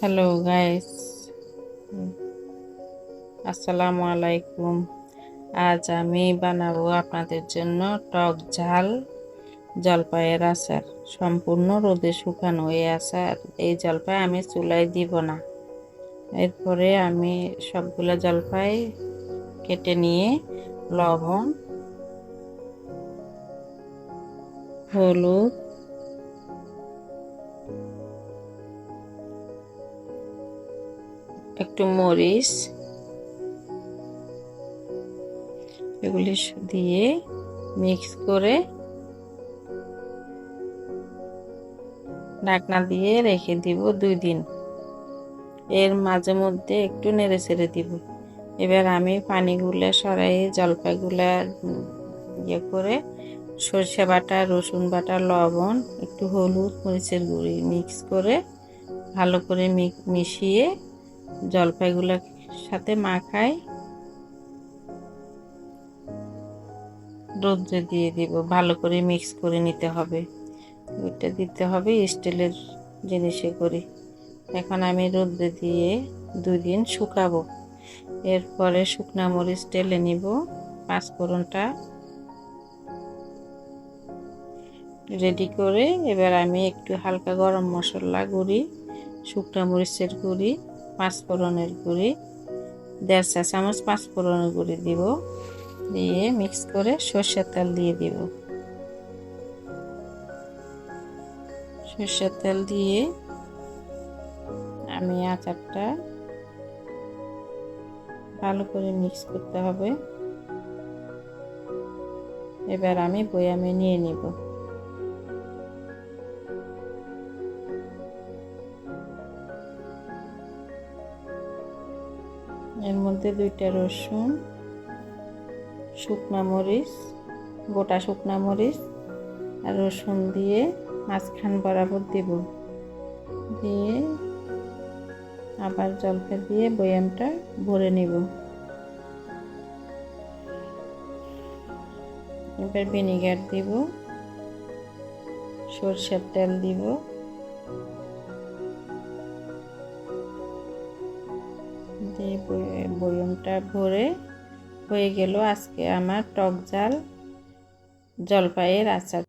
Hello guys আসসালামু আলাইকুম আজ আমি বানাবো আপনাদের জন্য টক ঝাল, জলপাইয়ের আচার। সম্পূর্ণ রোদে শুকানো এই আচার, এই জলপাই আমি চুলায় দিব না। এরপরে আমি সবগুলো জলপাই কেটে নিয়ে লবণ, হলুদ একটু মরিচ, এগুলি দিয়ে মিক্স করে ঢাকনা দিয়ে রেখে দিব দুই দিন। এর মাঝে মধ্যে একটু নেড়ে ছেড়ে দিব। এবার আমি পানিগুলো সরাই জলপাইগুলা ইয়ে করে সর্ষে বাটা, রসুন বাটা, লবণ, একটু হলুদ মরিচের গুঁড়ি মিক্স করে ভালো করে মিশিয়ে জলপাইগুলোর সাথে মাখাই রোদ্রে দিয়ে দিব, ভালো করে মিক্স করে নিতে হবে। ওইটা দিতে হবে স্টিলের জিনিসে করে। এখন আমি রোদ্রে দিয়ে দুই দিন শুকাবো। এরপরে শুকনা মরিচ টেলে নিব, পাঁচফোড়নটা। রেডি করে এবার আমি একটু হালকা গরম মশলা গুঁড়ি, শুকনা মরিচের গুঁড়ি পাঁচফোড়নের গুঁড়ি, দেড় চা চামচ পাঁচফোড়নের গুঁড়ি দিব, দিয়ে মিক্স করে সর্ষের তেল দিয়ে দিব। সর্ষের তেল দিয়ে আমি আচারটা ভালো করে মিক্স করতে হবে। এবার আমি বয়ামে নিয়ে নিব। এর মধ্যে দুইটা রসুন, শুকনা মরিচ, গোটা শুকনা মরিচ আর রসুন দিয়ে মাঝখান বরাবর দেব। দিয়ে আবার জলটা দিয়ে বয়ামটা ভরে নেব। এবার ভিনিগার দিব, সরষের তেল দিব দিয়ে বয়মটা ভরে হয়ে গেল আজকে আমার টক জাল জলপাইয়ের আচার।